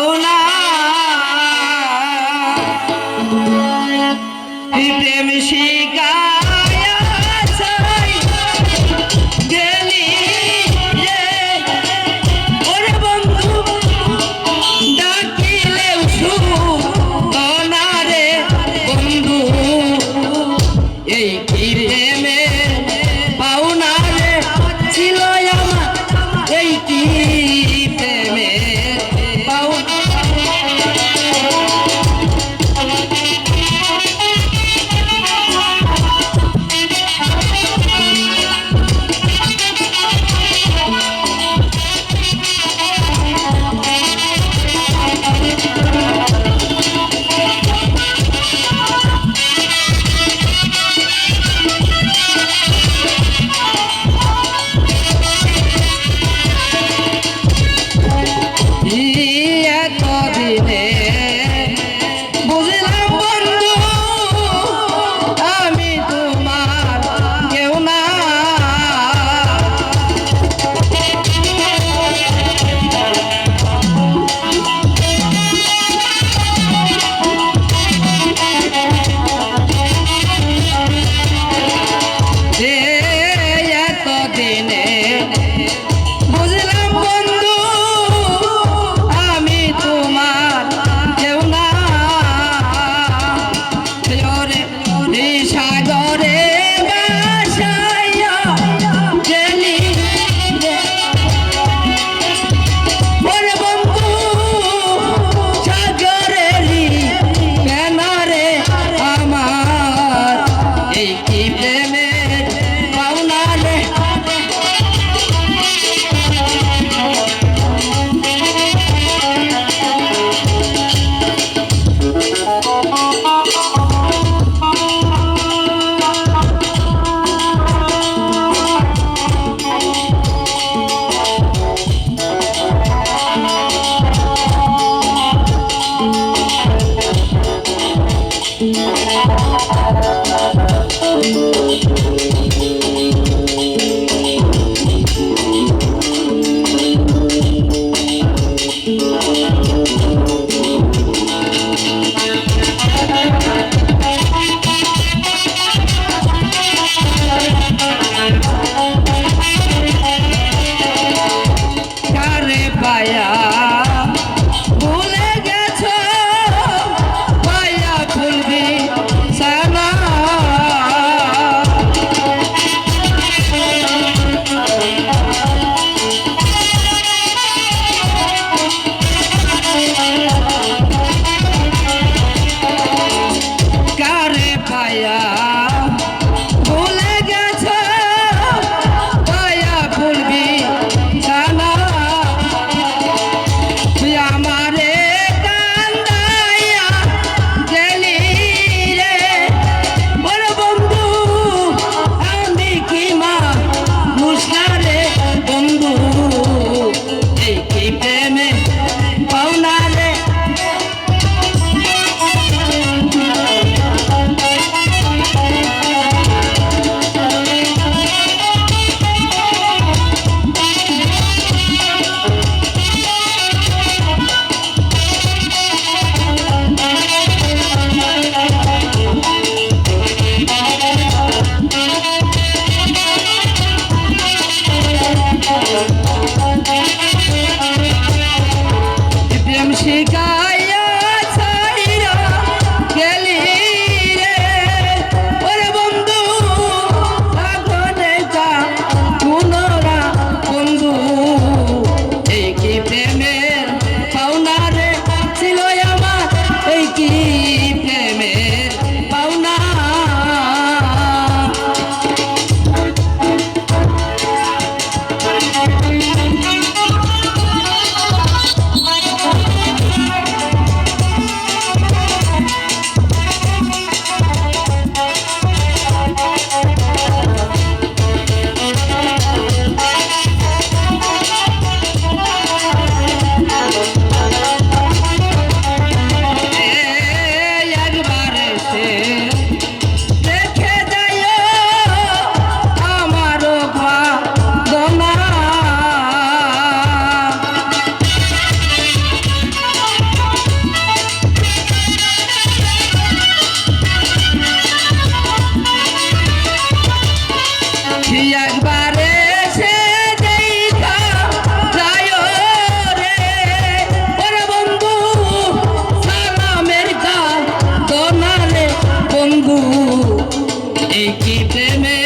পাওনা। প্রেম শিকায়াছে এই কি Thank you. प्रेम বন্ধু এই কি প্রেমের